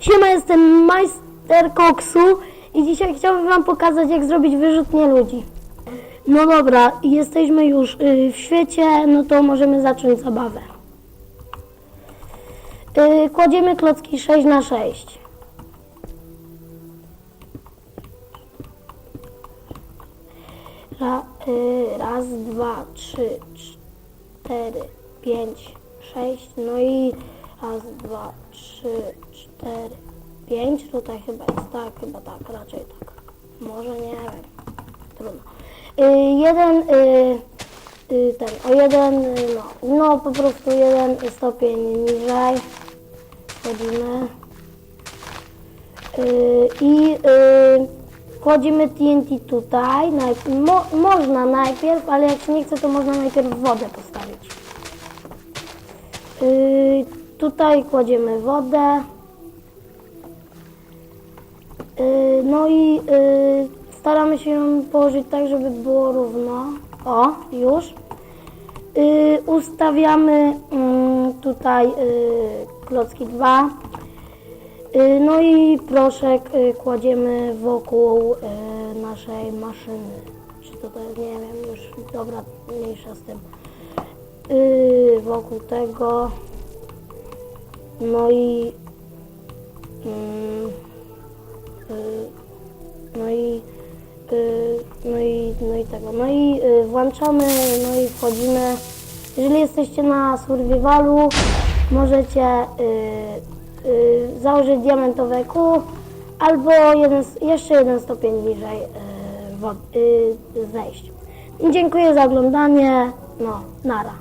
Siema, jestem majster koksu i dzisiaj chciałbym wam pokazać, jak zrobić wyrzutnie ludzi. No dobra, jesteśmy już y, w świecie, no to możemy zacząć zabawę. Y, Kładziemy klocki 6 na 6 Ra, y, raz, dwa, trzy, cztery, pięć, sześć, no i raz, dwa, trzy, cztery, pięć, tutaj chyba jest tak, chyba tak, raczej tak. Może nie wiem, trudno. Y, jeden, y, y, ten, o jeden, y, no, no po prostu jeden stopień niżej wchodzimy. Y, I y, kładziemy TNT tutaj. Najp- mo, można najpierw, ale jak się nie chce, to można najpierw wodę postawić. Y, tutaj kładziemy wodę. Y, no i y, staramy się ją położyć tak, żeby było równo. O, już. Y, ustawiamy mm, tutaj klocki 2. Y, No i proszek kładziemy wokół naszej maszyny. Czy to, to jest, nie wiem, już dobra, mniejsza z tym. Wokół tego. No i. mm, y, No i. y, No i, no i tego. No i y, włączamy, no i wchodzimy. Jeżeli jesteście na survivalu, możecie założyć diamentowe kół albo jeden, jeszcze jeden stopień niżej zejść. Dziękuję za oglądanie. No, nara.